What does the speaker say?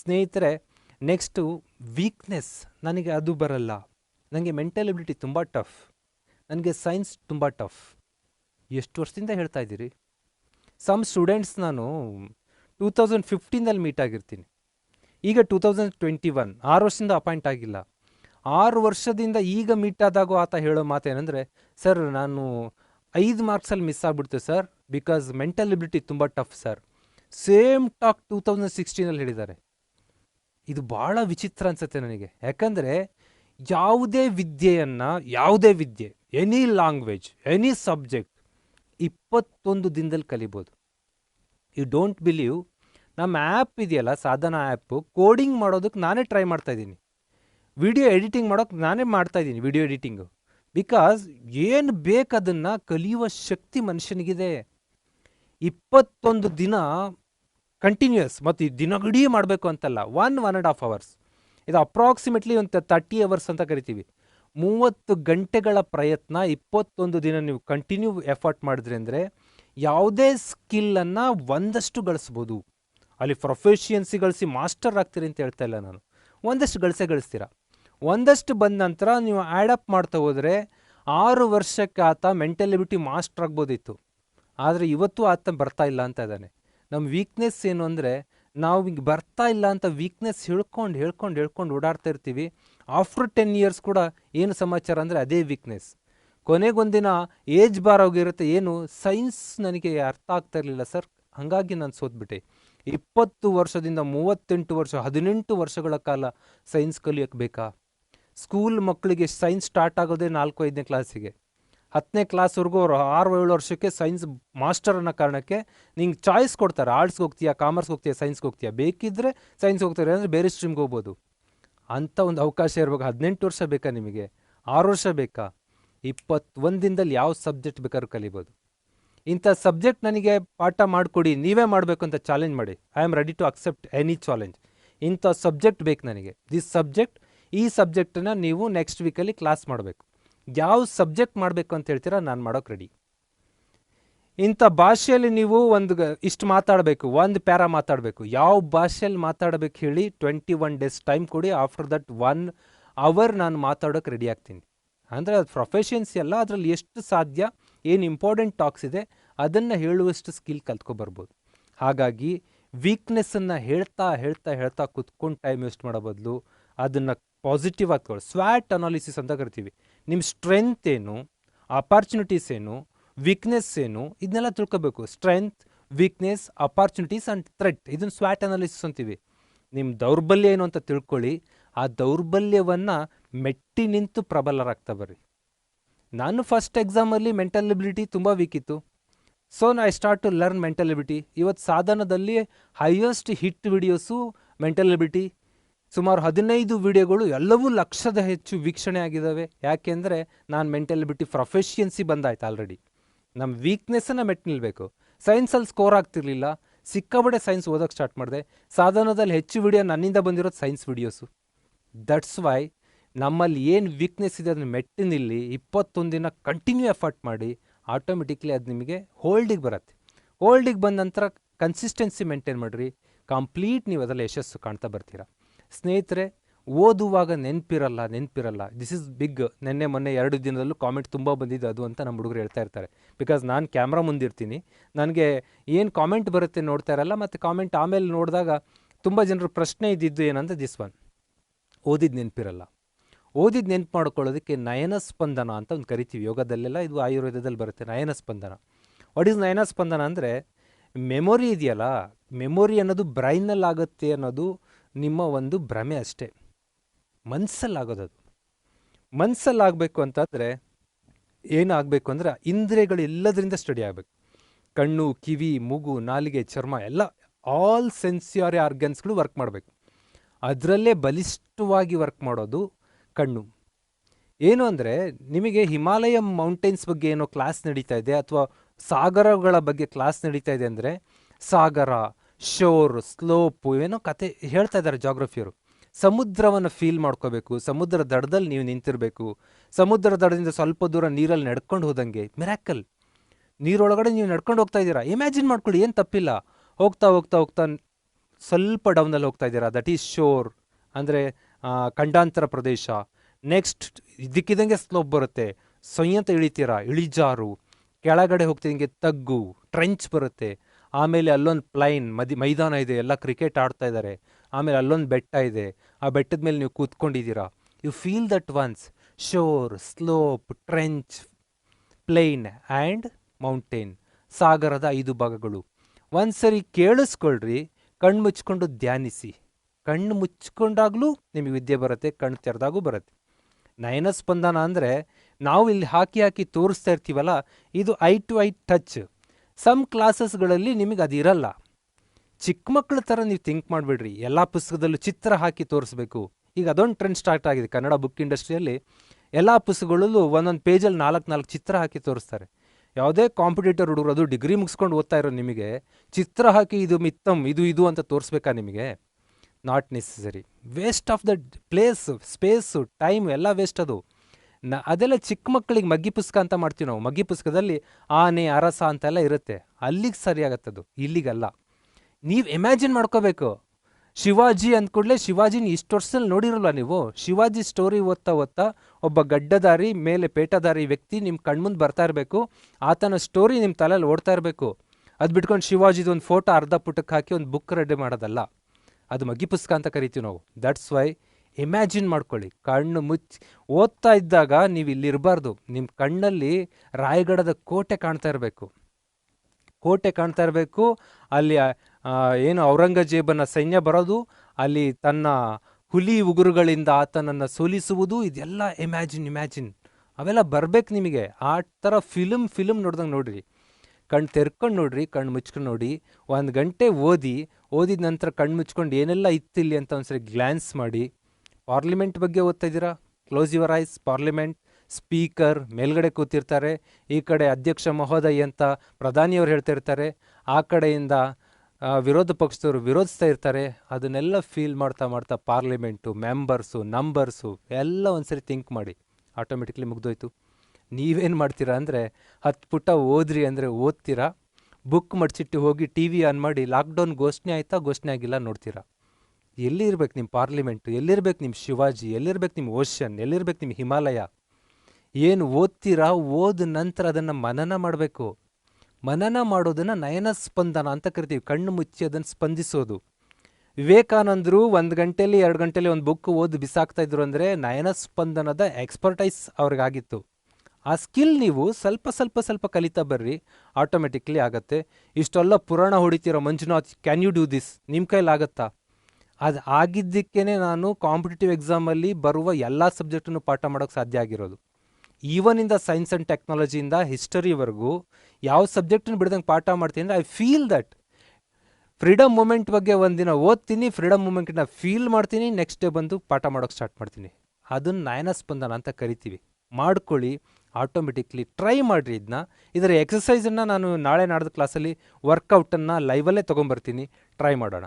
ಸ್ನೇಹಿತರೆ next weakness ನನಗೆ ಅದು ಬರಲ್ಲ. ನನಗೆ ಮೆಂಟಲ್ ಎಬಿಲಿಟಿ ತುಂಬ ಟಫ್ ನನಗೆ ಸೈನ್ಸ್ ತುಂಬ ಟಫ್ ಎಷ್ಟು ವರ್ಷದಿಂದ ಹೇಳ್ತಾ ಇದ್ದೀರಿ? ಸಮ್ ಸ್ಟೂಡೆಂಟ್ಸ್ ನಾನು ಟೂ ತೌಸಂಡ್ ಫಿಫ್ಟೀನಲ್ಲಿ ಮೀಟ್ ಆಗಿರ್ತೀನಿ. ಈಗ ಟೂ ತೌಸಂಡ್ ಟ್ವೆಂಟಿ ಒನ್ ಆರು ವರ್ಷದಿಂದ ಅಪಾಯಿಂಟ್ ಆಗಿಲ್ಲ. ಆರು ವರ್ಷದಿಂದ ಈಗ ಮೀಟ್ ಆದಾಗೂ ಆತ ಹೇಳೋ ಮಾತೇನೆಂದರೆ, ಸರ್, ನಾನು ಐದು ಮಾರ್ಕ್ಸಲ್ಲಿ ಮಿಸ್ ಆಗ್ಬಿಡ್ತೆ ಸರ್ ಬಿಕಾಸ್ ಮೆಂಟಲ್ ಎಬಿಲಿಟಿ ತುಂಬ tough sir. Same talk two thousand ಸಿಕ್ಸ್ಟೀನಲ್ಲಿ ಹೇಳಿದ್ದಾರೆ. ಇದು ಭಾಳ ವಿಚಿತ್ರ ಅನ್ಸುತ್ತೆ ನನಗೆ. ಯಾಕಂದರೆ ಯಾವುದೇ ವಿದ್ಯೆಯನ್ನು, ಯಾವುದೇ ವಿದ್ಯೆ ಎನಿ ಲ್ಯಾಂಗ್ವೇಜ್ ಎನಿ ಸಬ್ಜೆಕ್ಟ್ ಇಪ್ಪತ್ತೊಂದು ದಿನದಲ್ಲಿ ಕಲಿಬೋದು. ಯು ಡೋಂಟ್ ಬಿಲೀವ್ ನಮ್ಮ ಆ್ಯಪ್ ಇದೆಯಲ್ಲ, ಸಾಧನ ಆ್ಯಪ್ ಕೋಡಿಂಗ್ ಮಾಡೋದಕ್ಕೆ ನಾನೇ ಟ್ರೈ ಮಾಡ್ತಾ ಇದ್ದೀನಿ. ವಿಡಿಯೋ ಎಡಿಟಿಂಗ್ ಮಾಡೋಕ್ಕೆ ನಾನೇ ಮಾಡ್ತಾ ಇದ್ದೀನಿ ವಿಡಿಯೋ ಎಡಿಟಿಂಗು ಬಿಕಾಸ್ ಏನು ಬೇಕದನ್ನು ಕಲಿಯುವ ಶಕ್ತಿ ಮನುಷ್ಯನಿಗಿದೆ. ಇಪ್ಪತ್ತೊಂದು ದಿನ ಕಂಟಿನ್ಯೂಯಸ್ ಮತ್ತು ದಿನಗಡೀ ಮಾಡಬೇಕು ಅಂತಲ್ಲ one one and half hours ಇದು ಅಪ್ರಾಕ್ಸಿಮೇಟ್ಲಿ ಒಂದು ತರ್ಟಿ ಅವರ್ಸ್ ಅಂತ ಕರಿತೀವಿ. ಮೂವತ್ತು ಗಂಟೆಗಳ ಪ್ರಯತ್ನ, ಇಪ್ಪತ್ತೊಂದು ದಿನ ನೀವು ಕಂಟಿನ್ಯೂ ಎಫರ್ಟ್ ಮಾಡಿದ್ರಿ ಅಂದರೆ, ಯಾವುದೇ ಸ್ಕಿಲ್ಲನ್ನು ಒಂದಷ್ಟು ಗಳಿಸ್ಬೋದು. ಅಲ್ಲಿ ಪ್ರೊಫೆಷಿಯನ್ಸಿ ಗಳಿಸಿ ಮಾಸ್ಟರ್ ಆಗ್ತೀರಿ ಅಂತ ಹೇಳ್ತಾ ಇಲ್ಲ ನಾನು. ಒಂದಷ್ಟು ಗಳಿಸೇ ಗಳಿಸ್ತೀರ? ಒಂದಷ್ಟು ಬಂದ ನಂತರ ನೀವು ಆ್ಯಡಪ್ ಮಾಡ್ತಾ ಹೋದರೆ, ಆರು ವರ್ಷಕ್ಕೆ ಆತ ಮೆಂಟಲಿಬಿಟಿ ಮಾಸ್ಟರ್ ಆಗ್ಬೋದಿತ್ತು. ಆದರೆ ಇವತ್ತು ಆತ ಬರ್ತಾ ಇಲ್ಲ ಅಂತ ಇದ್ದಾನೆ. ನಮ್ಮ ವೀಕ್ನೆಸ್ ಏನು ಅಂದರೆ, ನಾವು ಈಗ ಬರ್ತಾ ಇಲ್ಲ ಅಂತ ವೀಕ್ನೆಸ್ ಹೇಳ್ಕೊಂಡು ಹೇಳ್ಕೊಂಡು ಹೇಳ್ಕೊಂಡು ಓಡಾಡ್ತಾ ಇರ್ತೀವಿ. ಆಫ್ಟರ್ ಟೆನ್ ಇಯರ್ಸ್ ಕೂಡ ಏನು ಸಮಾಚಾರ ಅಂದರೆ ಅದೇ ವೀಕ್ನೆಸ್ ಕೊನೆಗೊಂದಿನ ಏಜ್ ಬಾರ್ ಆಗಿರುತ್ತೆ ಏನು ಸೈನ್ಸ್ ನನಗೆ ಅರ್ಥ ಆಗ್ತಾ ಇರಲಿಲ್ಲ ಸರ್ ಹಾಗಾಗಿ ನಾನು ಸೋತ್ಬಿಟ್ಟೆ. ಇಪ್ಪತ್ತು ವರ್ಷದಿಂದ ಮೂವತ್ತೆಂಟು ವರ್ಷ, ಹದಿನೆಂಟು ವರ್ಷಗಳ ಕಾಲ ಸೈನ್ಸ್ ಕಲಿಯೋಕ್ಕೆ ಬೇಕಾ? ಸ್ಕೂಲ್ ಮಕ್ಕಳಿಗೆ ಸೈನ್ಸ್ ಸ್ಟಾರ್ಟ್ ಆಗೋದೇ ನಾಲ್ಕು ಐದನೇ ಕ್ಲಾಸಿಗೆ ಹತ್ತನೇ ಕ್ಲಾಸ್ವರೆಗೂ ಅವರು ಆರು ಏಳು ವರ್ಷಕ್ಕೆ ಸೈನ್ಸ್ ಮಾಸ್ಟರ್ ಅನ್ನೋ ಕಾರಣಕ್ಕೆ ನಿಂಗೆ ಚಾಯ್ಸ್ ಕೊಡ್ತಾರೆ. ಆರ್ಟ್ಸ್ಗೆ ಹೋಗ್ತೀಯಾ, ಕಾಮರ್ಸ್ಗೆ ಹೋಗ್ತೀಯಾ, ಸೈನ್ಸ್ಗೆ ಹೋಗ್ತೀಯಾ? ಬೇಕಿದ್ದರೆ ಸೈನ್ಸ್ಗೆ ಹೋಗ್ತಾರೆ, ಅಂದರೆ ಬೇರೆ ಸ್ಟ್ರೀಮ್ಗೆ ಹೋಗ್ಬೋದು. ಅಂಥ ಒಂದು ಅವಕಾಶ ಇರಬೇಕು. ಹದಿನೆಂಟು ವರ್ಷ ಬೇಕಾ ನಿಮಗೆ? ಆರು ವರ್ಷ ಬೇಕಾ? ಇಪ್ಪತ್ತೊಂದು ದಿನದಲ್ಲಿ ಯಾವ ಸಬ್ಜೆಕ್ಟ್ ಬೇಕಾದ್ರೂ ಕಲಿಬೋದು. ಇಂಥ ಸಬ್ಜೆಕ್ಟ್ ನನಗೆ ಪಾಠ ಮಾಡಿಕೊಡಿ, ನೀವೇ ಮಾಡಬೇಕು ಅಂತ ಚಾಲೆಂಜ್ ಮಾಡಿ. I am ready to accept any challenge. ಇಂಥ ಸಬ್ಜೆಕ್ಟ್ ಬೇಕು ನನಗೆ. ದಿಸ್ ಸಬ್ಜೆಕ್ಟ್, ಈ ಸಬ್ಜೆಕ್ಟನ್ನು ನೀವು ನೆಕ್ಸ್ಟ್ ವೀಕಲ್ಲಿ ಕ್ಲಾಸ್ ಮಾಡಬೇಕು. ಯಾವ ಸಬ್ಜೆಕ್ಟ್ ಮಾಡಬೇಕು ಅಂತ ಹೇಳ್ತೀರಾ, ನಾನು ಮಾಡೋಕೆ ರೆಡಿ ಇಂಥ ಭಾಷೆಯಲ್ಲಿ ನೀವು ಒಂದು ಇಷ್ಟು ಮಾತಾಡಬೇಕು, ಒಂದು ಪ್ಯಾರಾ ಮಾತಾಡಬೇಕು. ಯಾವ ಭಾಷೆಯಲ್ಲಿ ಮಾತಾಡಬೇಕು ಹೇಳಿ ಟ್ವೆಂಟಿ ಒನ್ ಡೇಸ್ ಟೈಮ್ ಕೊಡಿ ಆಫ್ಟರ್ ದಟ್ ಒನ್ ಅವರ್ ನಾನು ಮಾತಾಡೋಕೆ ರೆಡಿ ಆಗ್ತೀನಿ. ಅಂದರೆ ಅದು ಪ್ರೊಫೆಷನ್ಸಿ ಎಲ್ಲ ಅದರಲ್ಲಿ ಎಷ್ಟು ಸಾಧ್ಯ, ಏನು ಇಂಪಾರ್ಟೆಂಟ್ ಟಾಕ್ಸ್ ಇದೆ, ಅದನ್ನು ಹೇಳುವಷ್ಟು ಸ್ಕಿಲ್ ಕಲ್ತ್ಕೊಬರ್ಬೋದು. ಹಾಗಾಗಿ ವೀಕ್ನೆಸ್ಸನ್ನು ಹೇಳ್ತಾ ಹೇಳ್ತಾ ಹೇಳ್ತಾ ಕುತ್ಕೊಂಡು ಟೈಮ್ ವೇಸ್ಟ್ ಮಾಡೋ ಬದಲು, ಅದನ್ನು ಪಾಸಿಟಿವ್ ಆಗಿ ತಗೊಳ್ಳಿ ಸ್ವ್ಯಾಟ್ ಅನಾಲಿಸಿಸ್ ಅಂತ ಕರಿತೀವಿ. ನಿಮ್ಮ ಸ್ಟ್ರೆಂತ್ ಏನು ಅಪಾರ್ಚುನಿಟೀಸ್ ಏನು ವೀಕ್ನೆಸ್ ಏನು ಇದನ್ನೆಲ್ಲ ತಿಳ್ಕೊಬೇಕು. Strength weakness opportunities and threat ಇದನ್ನು ಸ್ವಾಟ್ ಅನಾಲಿಸಿಸ್ ಅಂತೀವಿ. ನಿಮ್ಮ ದೌರ್ಬಲ್ಯ ಏನು ಅಂತ ತಿಳ್ಕೊಳ್ಳಿ. ಆ ದೌರ್ಬಲ್ಯವನ್ನು ಮೆಟ್ಟಿ ನಿಂತು ಪ್ರಬಲರಾಗ್ತಾ ಬರ್ರಿ. ನಾನು ಫಸ್ಟ್ ಎಕ್ಸಾಮಲ್ಲಿ ಮೆಂಟಲ್ ಎಬಿಲಿಟಿ ತುಂಬ ವೀಕ್ ಇತ್ತು. So I start to learn mental ability ಇವತ್ತು ಸಾಧನದಲ್ಲಿ highest hit videos mental ability ಸುಮಾರು ಹದಿನೈದು ವಿಡಿಯೋಗಳು ಎಲ್ಲವೂ ಲಕ್ಷದ ಹೆಚ್ಚು ವೀಕ್ಷಣೆ ಆಗಿದ್ದಾವೆ ಯಾಕೆಂದರೆ ನಾನು ಮೆಂಟಲ್ ಎಬಿಲಿಟಿ ಪ್ರೊಫೆಷಿಯನ್ಸಿ ಬಂದಾಯ್ತು ಆಲ್ರೆಡಿ ನಮ್ಮ ವೀಕ್ನೆಸ್ಸನ್ನು ಮೆಟ್ಟು ನಿಲ್ಲಬೇಕು ಸೈನ್ಸಲ್ಲಿ ಸ್ಕೋರ್ ಆಗ್ತಿರ್ಲಿಲ್ಲ. ಸಿಕ್ಕಾಬಡೆ ಸೈನ್ಸ್ ಓದೋಕ್ಕೆ ಸ್ಟಾರ್ಟ್ ಮಾಡಿದೆ. ಸಾಧನದಲ್ಲಿ ಹೆಚ್ಚು ವಿಡಿಯೋ ನನ್ನಿಂದ ಬಂದಿರೋದು ಸೈನ್ಸ್ ವಿಡಿಯೋಸು ದಟ್ಸ್ ವೈ ನಮ್ಮಲ್ಲಿ ಏನು ವೀಕ್ನೆಸ್ ಇದೆ ಅದನ್ನು ಮೆಟ್ಟಿ ನಿಲ್ಲಿ, ಇಪ್ಪತ್ತೊಂದು ದಿನ ಕಂಟಿನ್ಯೂ ಎಫರ್ಟ್ ಮಾಡಿ ಆಟೋಮೆಟಿಕ್ಲಿ ಅದು ನಿಮಗೆ ಹೋಲ್ಡಿಗೆ ಬರುತ್ತೆ. ಹೋಲ್ಡಿಗೆ ಬಂದ ನಂತರ ಕನ್ಸಿಸ್ಟೆನ್ಸಿ ಮೇಂಟೈನ್ ಮಾಡಿರಿ. ಕಂಪ್ಲೀಟ್ ನೀವು ಅದರಲ್ಲಿ ಯಶಸ್ಸು ಕಾಣ್ತಾ ಬರ್ತೀರಾ. ಸ್ನೇಹಿತರೆ, ಓದುವಾಗ ನೆನಪಿರಲ್ಲ ನೆನಪಿರಲ್ಲ. ದಿಸ್ ಇಸ್ ಬಿಗ್ ನಿನ್ನೆ, ಮೊನ್ನೆ ಎರಡು ದಿನದಲ್ಲೂ ಕಾಮೆಂಟ್ ತುಂಬ ಬಂದಿದ್ದು ಅದು ಅಂತ ನಮ್ಮ ಹುಡುಗರು ಹೇಳ್ತಾ ಇರ್ತಾರೆ. ಬಿಕಾಸ್ ನಾನು ಕ್ಯಾಮ್ರಾ ಮುಂದಿರ್ತೀನಿ ನನಗೆ ಏನು ಕಾಮೆಂಟ್ ಬರುತ್ತೆ ನೋಡ್ತಾ ಇರಲ್ಲ, ಮತ್ತು ಕಾಮೆಂಟ್ ಆಮೇಲೆ ನೋಡಿದಾಗ ತುಂಬ ಜನರು ಪ್ರಶ್ನೆ ಇದ್ದಿದ್ದು ಏನಂತ ದಿಸ್ ಒನ್ ಓದಿದ್ದು ನೆನಪಿರಲ್ಲ. ಓದಿದ್ದು ನೆನ್ಪು ಮಾಡ್ಕೊಳ್ಳೋದಕ್ಕೆ ನಯನ ಸ್ಪಂದನ ಅಂತ ಒಂದು ಕರಿತೀವಿ. ಯೋಗದಲ್ಲೆಲ್ಲ ಇದು ಆಯುರ್ವೇದದಲ್ಲಿ ಬರುತ್ತೆ ನಯನ ಸ್ಪಂದನ ವಾಟ್ ಈಸ್ ನಯನ ಸ್ಪಂದನ ಅಂದರೆ ಮೆಮೊರಿ ಇದೆಯಲ್ಲ ಮೆಮೊರಿ ಅನ್ನೋದು ಬ್ರೈನಲ್ಲಿ ಆಗುತ್ತೆ ಅನ್ನೋದು ನಿಮ್ಮ ಒಂದು ಭ್ರಮೆ ಅಷ್ಟೇ. ಮನಸ್ಸಲ್ಲಾಗೋದದು ಮನಸ್ಸಲ್ಲಾಗಬೇಕು ಅಂತಂದರೆ ಏನಾಗಬೇಕು ಅಂದರೆ ಇಂದ್ರಿಯಗಳು ಎಲ್ಲದರಿಂದ ಸ್ಟಡಿ ಆಗಬೇಕು. ಕಣ್ಣು, ಕಿವಿ, ಮೂಗು, ನಾಲಿಗೆ, ಚರ್ಮ ಎಲ್ಲ ಆಲ್ ಸೆನ್ಸಿಯರಿ ಆರ್ಗನ್ಸ್ಗಳು ವರ್ಕ್ ಮಾಡಬೇಕು. ಅದರಲ್ಲೇ ಬಲಿಷ್ಠವಾಗಿ ವರ್ಕ್ ಮಾಡೋದು ಕಣ್ಣು. ಏನು ಅಂದರೆ ನಿಮಗೆ ಹಿಮಾಲಯ ಮೌಂಟೇನ್ಸ್ ಬಗ್ಗೆ ಏನೋ ಕ್ಲಾಸ್ ನಡೀತಾ ಇದೆ ಅಥವಾ ಸಾಗರಗಳ ಬಗ್ಗೆ ಕ್ಲಾಸ್ ನಡೀತಾ ಇದೆ ಅಂದರೆ ಸಾಗರ ಶೋರ್, ಸ್ಲೋಪು, ಏನೋ ಕತೆ ಹೇಳ್ತಾ ಇದ್ದಾರೆ ಜಾಗ್ರಫಿಯವರು ಸಮುದ್ರವನ್ನು ಫೀಲ್ ಮಾಡ್ಕೋಬೇಕು, ಸಮುದ್ರ ದಡದಲ್ಲಿ ನೀವು ನಿಂತಿರಬೇಕು, ಸಮುದ್ರ ದಡದಿಂದ ಸ್ವಲ್ಪ ದೂರ ನೀರಲ್ಲಿ ನಡ್ಕೊಂಡು ಹೋದಂಗೆ ಮಿರಾಕಲ್ ನೀರೊಳಗಡೆ ನೀವು ನಡ್ಕೊಂಡು ಹೋಗ್ತಾ ಇದ್ದೀರಾ? ಇಮ್ಯಾಜಿನ್ ಮಾಡ್ಕೊಳ್ಳಿ, ಏನು ತಪ್ಪಿಲ್ಲ. ಹೋಗ್ತಾ ಹೋಗ್ತಾ ಹೋಗ್ತಾ ಸ್ವಲ್ಪ ಡೌನಲ್ಲಿ ಹೋಗ್ತಾ ಇದ್ದೀರಾ? ದಟ್ ಈಸ್ ಶೋರ್ ಅಂದರೆ ಖಂಡಾಂತರ ಪ್ರದೇಶ. ನೆಕ್ಸ್ಟ್ ಇದಕ್ಕಿದಂಗೆ ಸ್ಲೋಪ್ ಬರುತ್ತೆ. ಸೊಯ್ಯಂತ ಇಳಿತೀರಾ? ಇಳಿಜಾರು. ಕೆಳಗಡೆ ಹೋಗ್ತಿದ್ದಂಗೆ ತಗ್ಗು ಟ್ರೆಂಚ್ ಬರುತ್ತೆ. ಆಮೇಲೆ ಅಲ್ಲೊಂದು ಪ್ಲೈನ್ ಮದಿ, ಮೈದಾನ ಇದೆ, ಎಲ್ಲ ಕ್ರಿಕೆಟ್ ಆಡ್ತಾ ಇದ್ದಾರೆ ಆಮೇಲೆ ಅಲ್ಲೊಂದು ಬೆಟ್ಟ ಇದೆ. ಆ ಬೆಟ್ಟದ ಮೇಲೆ ನೀವು ಕೂತ್ಕೊಂಡಿದ್ದೀರಾ? You feel that once shore slope trench plain and mountain ಸಾಗರದ ಐದು ಭಾಗಗಳು. ಒಂದ್ಸರಿ ಕೇಳಿಸ್ಕೊಳ್ರಿ, ಕಣ್ಣು ಮುಚ್ಕೊಂಡು ಧ್ಯಾನಿಸಿ. ಕಣ್ಣು ಮುಚ್ಕೊಂಡಾಗಲೂ ನಿಮಗೆ ವಿದ್ಯೆ ಬರುತ್ತೆ, ಕಣ್ಣು ತೆರೆದಾಗೂ ಬರುತ್ತೆ. ನಯನ ಸ್ಪಂದನ ಅಂದರೆ ನಾವು ಇಲ್ಲಿ ಹಾಕಿ ಹಾಕಿ ತೋರಿಸ್ತಾ ಇರ್ತೀವಲ್ಲ, ಇದು eye to eye touch some ಕ್ಲಾಸಸ್ಗಳಲ್ಲಿ ನಿಮಗೆ ಅದು ಇರಲ್ಲ ಚಿಕ್ಕ ಮಕ್ಕಳ ಥರ ನೀವು ಥಿಂಕ್ ಮಾಡಿಬಿಡ್ರಿ. ಎಲ್ಲ ಪುಸ್ತಕದಲ್ಲೂ ಚಿತ್ರ ಹಾಕಿ ತೋರಿಸ್ಬೇಕು. ಈಗ ಅದೊಂದು ಟ್ರೆಂಡ್ ಸ್ಟಾರ್ಟ್ ಆಗಿದೆ. ಕನ್ನಡ ಬುಕ್ ಇಂಡಸ್ಟ್ರಿಯಲ್ಲಿ ಎಲ್ಲ ಪುಸ್ತಕಗಳಲ್ಲೂ ಒಂದೊಂದು ಪೇಜಲ್ಲಿ ನಾಲ್ಕು ನಾಲ್ಕು ಚಿತ್ರ ಹಾಕಿ ತೋರಿಸ್ತಾರೆ. ಯಾವುದೇ ಕಾಂಪಿಟೇಟರ್ ಹುಡುಗರು ಅದು ಡಿಗ್ರಿ ಮುಗಿಸ್ಕೊಂಡು ಓದ್ತಾ ಇರೋ ನಿಮಗೆ ಚಿತ್ರ ಹಾಕಿ ಇದು ಮಿತ್ತಮ್ ಇದು ಇದು ಅಂತ ತೋರಿಸ್ಬೇಕಾ ನಿಮಗೆ? Not necessary waste of the place space time ಎಲ್ಲ ವೇಸ್ಟ್ ಅದು. ನ, ಅದೆಲ್ಲ ಚಿಕ್ಕ ಮಕ್ಕಳಿಗೆ ಮಗ್ಗಿ ಪುಸ್ತಕ ಅಂತ ಮಾಡ್ತೀವಿ ನಾವು. ಮಗ್ಗಿ ಪುಸ್ತಕದಲ್ಲಿ ಆನೆ, ಅರಸ ಅಂತೆಲ್ಲ ಇರುತ್ತೆ. ಅಲ್ಲಿಗೆ ಸರಿಯಾಗತ್ತದು. ಇಲ್ಲಿಗಲ್ಲ. ನೀವು ಇಮ್ಯಾಜಿನ್ ಮಾಡ್ಕೋಬೇಕು. ಶಿವಾಜಿ ಅಂದ್ಕೂಡ್ಲೆ ಶಿವಾಜಿನ ಇಷ್ಟು ವರ್ಷದಲ್ಲಿ ನೋಡಿರಲ್ಲ ನೀವು? ಶಿವಾಜಿ ಸ್ಟೋರಿ ಓದ್ತಾ ಓದ್ತಾ ಒಬ್ಬ ಗಡ್ಡದಾರಿ, ಮೇಲೆ ಪೇಟದಾರಿ ವ್ಯಕ್ತಿ ನಿಮ್ಮ ಕಣ್ಮುಂದೆ ಬರ್ತಾ ಇರಬೇಕು. ಆತನ ಸ್ಟೋರಿ ನಿಮ್ಮ ತಲೆಯಲ್ಲಿ ಓಡ್ತಾ ಇರಬೇಕು. ಅದು ಬಿಟ್ಕೊಂಡು ಶಿವಾಜಿದು ಒಂದು ಫೋಟೋ ಅರ್ಧ ಪುಟಕ್ಕೆ ಹಾಕಿ ಒಂದು ಬುಕ್ ರೆಡಿ ಮಾಡೋದಲ್ಲ. ಅದು ಮಗ್ಗಿ ಪುಸ್ತಕ ಅಂತ ಕರಿತೀವಿ ನಾವು. ದಟ್ಸ್ ವೈ ಇಮ್ಯಾಜಿನ್ ಮಾಡ್ಕೊಳ್ಳಿ. ಕಣ್ಣು ಮುಚ್ಚಿ, ಓದ್ತಾ ಇದ್ದಾಗ ನೀವು ಇಲ್ಲಿರಬಾರ್ದು ನಿಮ್ಮ ಕಣ್ಣಲ್ಲಿ ರಾಯಗಡದ ಕೋಟೆ ಕಾಣ್ತಾ ಇರಬೇಕು. ಕೋಟೆ ಕಾಣ್ತಾ ಇರಬೇಕು. ಅಲ್ಲಿ ಏನು ಔರಂಗಜೇಬನ ಸೈನ್ಯ ಬರೋದು, ಅಲ್ಲಿ ತನ್ನ ಹುಲಿ ಉಗುರುಗಳಿಂದ ಆತನನ್ನು ಸೋಲಿಸುವುದು, ಇದೆಲ್ಲ ಇಮ್ಯಾಜಿನ್ ಇಮ್ಯಾಜಿನ್ ಅವೆಲ್ಲ ಬರ್ಬೇಕು ನಿಮಗೆ. ಆ ಥರ ಫಿಲ್ಮ್ ಫಿಲ್ಮ್ ನೋಡ್ದಂಗೆ ನೋಡ್ರಿ. ಕಣ್ಣು ತೆರ್ಕೊಂಡು ನೋಡ್ರಿ ಕಣ್ಣು ಮುಚ್ಕೊಂಡು ನೋಡಿ. ಒಂದು ಗಂಟೆ ಓದಿ, ಓದಿದ ನಂತರ ಕಣ್ಣು ಮುಚ್ಕೊಂಡು ಏನೆಲ್ಲ ಇತ್ತಿಲ್ಲಿ ಅಂತ ಒಂದ್ಸರಿ ಗ್ಲ್ಯಾನ್ಸ್ ಮಾಡಿ. ಪಾರ್ಲಿಮೆಂಟ್ ಬಗ್ಗೆ ಓದ್ತಾ ಇದ್ದೀರಾ? Close your eyes parliament speaker ಮೇಲ್ಗಡೆ ಕೂತಿರ್ತಾರೆ. ಈ ಕಡೆ ಅಧ್ಯಕ್ಷ ಮಹೋದಯ ಅಂತ ಪ್ರಧಾನಿಯವರು ಹೇಳ್ತಾ ಇರ್ತಾರೆ. ಆ ಕಡೆಯಿಂದ ವಿರೋಧ ಪಕ್ಷದವರು ವಿರೋಧಿಸ್ತಾ ಇರ್ತಾರೆ. ಅದನ್ನೆಲ್ಲ ಫೀಲ್ ಮಾಡ್ತಾ ಮಾಡ್ತಾ ಪಾರ್ಲಿಮೆಂಟು ಮೆಂಬರ್ಸು ನಂಬರ್ಸು ಎಲ್ಲ ಒಂದ್ಸರಿ ಥಿಂಕ್ ಮಾಡಿ. ಆಟೋಮೆಟಿಕ್ಲಿ ಮುಗ್ದೋಯ್ತು. ನೀವೇನು ಮಾಡ್ತೀರಾ ಅಂದರೆ, ಹತ್ತು ಪುಟ ಓದ್ರಿ ಅಂದರೆ ಓದ್ತೀರಾ? ಬುಕ್ ಮಡಿಸಿಟ್ಟು ಹೋಗಿ ಟಿ ವಿ ಆನ್ ಮಾಡಿ ಲಾಕ್ಡೌನ್ ಘೋಷಣೆ ಆಯ್ತಾ ಘೋಷಣೆ ಆಗಿಲ್ಲ ನೋಡ್ತೀರಾ? ಎಲ್ಲಿರ್ಬೇಕು ನಿಮ್ಮ ಪಾರ್ಲಿಮೆಂಟು, ಎಲ್ಲಿರ್ಬೇಕು ನಿಮ್ಮ ಶಿವಾಜಿ, ಎಲ್ಲಿರ್ಬೇಕು ನಿಮ್ಮ ಓಷನ್, ಎಲ್ಲಿರ್ಬೇಕು ನಿಮ್ಮ ಹಿಮಾಲಯ? ಏನು ಓದ್ತೀರಾ? ಓದ ನಂತರ ಅದನ್ನು ಮನನ ಮಾಡಬೇಕು. ಮನನ ಮಾಡೋದನ್ನು ನಯನ ಸ್ಪಂದನ ಅಂತ ಕರಿತೀವಿ. ಕಣ್ಣು ಮುಚ್ಚಿ ಅದನ್ನು ಸ್ಪಂದಿಸೋದು. ವಿವೇಕಾನಂದರು ಒಂದು ಗಂಟೆಲಿ, ಎರಡು ಗಂಟೆಲಿ ಒಂದು ಬುಕ್ ಓದಿ ಬಿಸಾಕ್ತಾ ಇದ್ರು ಅಂದರೆ ನಯನ ಸ್ಪಂದನದ ಎಕ್ಸ್ಪರ್ಟೈಸ್ ಅವ್ರಿಗಾಗಿತ್ತು. ಆ ಸ್ಕಿಲ್ ನೀವು ಸ್ವಲ್ಪ ಸ್ವಲ್ಪ ಸ್ವಲ್ಪ ಕಲಿತಾ ಬರ್ರಿ ಆಟೋಮೆಟಿಕ್ಲಿ ಆಗತ್ತೆ. ಇಷ್ಟೆಲ್ಲ ಪುರಾಣ ಹೊಡಿತೀರೋ Manjunath can you do this ನಿಮ್ಮ ಕೈಲಾಗತ್ತಾ? ಅದು ಆಗಿದ್ದಕ್ಕೇ ನಾನು ಕಾಂಪಿಟೇಟಿವ್ ಎಕ್ಸಾಮಲ್ಲಿ ಬರುವ ಎಲ್ಲ ಸಬ್ಜೆಕ್ಟನ್ನು ಪಾಠ ಮಾಡೋಕ್ಕೆ ಸಾಧ್ಯ ಆಗಿರೋದು. ಈವನ್ ಇಂದ ಸೈನ್ಸ್ ಆ್ಯಂಡ್ ಟೆಕ್ನಾಲಜಿಯಿಂದ ಹಿಸ್ಟರಿವರೆಗೂ ಯಾವ ಸಬ್ಜೆಕ್ಟನ್ನು ಬಿಡ್ದಂಗೆ ಪಾಠ ಮಾಡ್ತೀನಿ ಅಂದರೆ I feel that freedom movement ಬಗ್ಗೆ ಒಂದಿನ ಓದ್ತೀನಿ ಫ್ರೀಡಮ್ ಮೂಮೆಂಟನ್ನ ಫೀಲ್ ಮಾಡ್ತೀನಿ ನೆಕ್ಸ್ಟ್ ಡೇ ಬಂದು ಪಾಠ ಮಾಡೋಕೆ ಸ್ಟಾರ್ಟ್ ಮಾಡ್ತೀನಿ. ಅದನ್ನು ನಯನ ಸ್ಪಂದನ ಅಂತ ಕರಿತೀವಿ. ಮಾಡ್ಕೊಳ್ಳಿ ಆಟೋಮೆಟಿಕ್ಲಿ ಟ್ರೈ ಮಾಡಿರಿ ಇದನ್ನ ಇದರ ಎಕ್ಸಸೈಸನ್ನು ನಾನು ನಾಳೆ ನಾಡ್ದು ಕ್ಲಾಸಲ್ಲಿ ವರ್ಕೌಟನ್ನು ಲೈವಲ್ಲೇ ತೊಗೊಂಬರ್ತೀನಿ. ಟ್ರೈ ಮಾಡೋಣ.